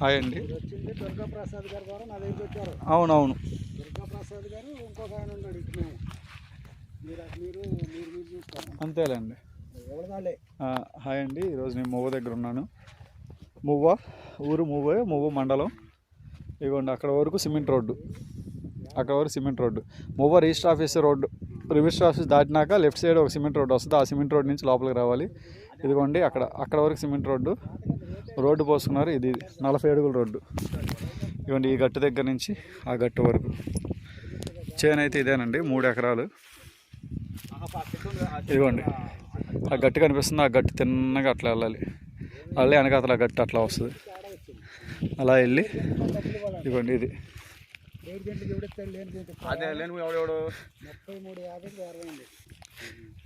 Hi అండి. గారి ద్వారా నా వచ్చారు. అవునవును. దుర్గా ప్రసాద్ గారు ఇంకొక ఆయన ఉన్నాడు ఇట్లా మీరు మీరు మీరు మీరు చూసుకోండి. అంతేలేండి. హాయ్ అండి. ఈరోజు నేను మువ్వ దగ్గర ఉన్నాను. మువ్వ ఊరు మువ్వే మువ్వ మండలం. ఇదిగోండి అక్కడ వరకు సిమెంట్ రోడ్డు. అక్కడ వరకు సిమెంట్ రోడ్డు. మువ్వ register office road. Register office దాటినాక left side ఒక సిమెంట్ రోడ్డు వస్తుంది. ఆ సిమెంట్ రోడ్ నుంచి లోపలికి రావాలి. ఇదిగోండి అక్కడ అక్కడ వరకు సిమెంట్ రోడ్డు. రోడ్డు పోసుకున్నారు ఇది నలభై అడుగుల రోడ్డు. ఇదిగోండి ఈ గట్టు దగ్గర నుంచి ఆ గట్టు వరకు. చేను అయితే ఇదేనండి మూడు ఎకరాలు. ఇదిగోండి. ఆ గట్టు కనిపిస్తుంది ఆ గట్టు తిన్నగా అట్లా వెళ్ళాలి. మళ్ళీ వెనకాతల ఆ గట్టు అట్లా వస్తుంది. అలా వెళ్ళి ఇదిగోండి ఇది.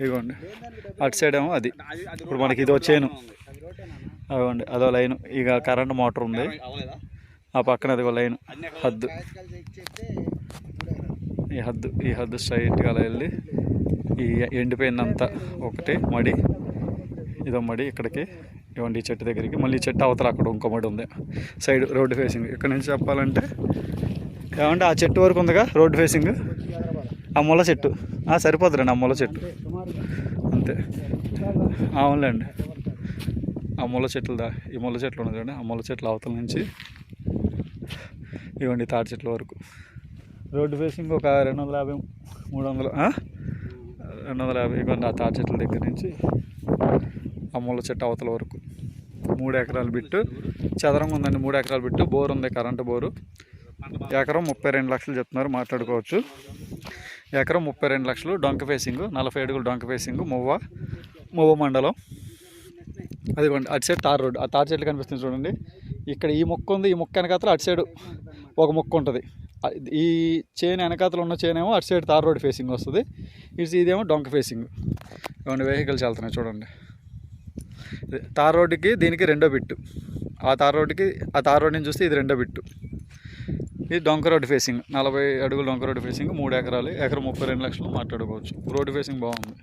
ఇదిగోండి. అటు సైడ్ ఏమో అది. ఇప్పుడు మనకి ఇది వచ్చేను అదిగోండి అదో లైన్. ఇక కరెంట్ మోటార్ ఉంది. ఆ పక్కన అదిగో లైన్. హద్దు. ఈ హద్దు ఈ హద్దు స్ట్రైట్గా అలా వెళ్ళి ఈ ఎండిపోయిందంతా ఒకటి మడి. ఇదో మడి ఇక్కడికి ఇవ్వండి ఈ చెట్టు దగ్గరికి. మళ్ళీ చెట్టు అవతల అక్కడ ఇంకో మడి ఉంది. Side road facing. ఇక్కడ నుంచి చెప్పాలంటే ఏమంటే ఆ చెట్టు వరకు ఉందిగా రోడ్డు ఫేసింగ్? ఆ ముళ్ళ చెట్టు. సరిపోతుందండి ఆ ముళ్ళ చెట్టు. అంతే. అవునులేండి. ఆ ముళ్ళ చెట్లు దా ఈ ముళ్ళ చెట్లు ఉన్నాయి చూడండి ఆ ముళ్ళ చెట్ల అవతల నుంచి ఇవ్వండి తాటి చెట్ల వరకు. రోడ్డు ఫేసింగ్ ఒక రెండు వందల యాభై మూడు వందలు రెండు వందల యాభై ఇవ్వండి ఆ తాటి చెట్ల దగ్గర నుంచి ఆ ముళ్ళ చెట్టు అవతల వరకు. మూడు ఎకరాలు బిట్టు చదరంగా ఉందండి మూడు ఎకరాలు బిట్టు బోర్ ఉంది కరెంటు బోరు. ఎకరం ముప్పై రెండు లక్షలు చెప్తున్నారు మాట్లాడుకోవచ్చు. ఎకరం ముప్పై రెండు లక్షలు డొంక ఫేసింగ్ నలభై అడుగులు డొంక ఫేసింగ్ మువ్వ మువ్వ మండలం. అదిగోండి అటు సైడ్ తార్ రోడ్ ఆ తార్ చెట్లు కనిపిస్తుంది చూడండి. ఇక్కడ ఈ మొక్క ఉంది ఈ మొక్క వెనకాతల అటు సైడ్ ఒక మొక్క ఉంటుంది. ఈ చేను వెనకాతలు ఉన్న చేను ఏమో అటు సైడ్ తార్ రోడ్ ఫేసింగ్ వస్తుంది. ఇటు ఇదేమో డొంక ఫేసింగ్ ఇవ్వండి వెహికల్స్ వెళ్తున్నాయి చూడండి. తార్ రోడ్డుకి దీనికి రెండో బిట్టు. ఆ తార్ రోడ్డుకి ఆ తార్ రోడ్ నుంచి చూస్తే ఇది రెండో బిట్టు. ఇది డొంక రోడ్ ఫేసింగ్ నలభై అడుగులు డొంక రోడ్ ఫేసింగ్ మూడు ఎకరాలు ఎకరం ముప్పై రెండు లక్షలు మాట్లాడుకోవచ్చు. రోడ్డు ఫేసింగ్ బాగుంది.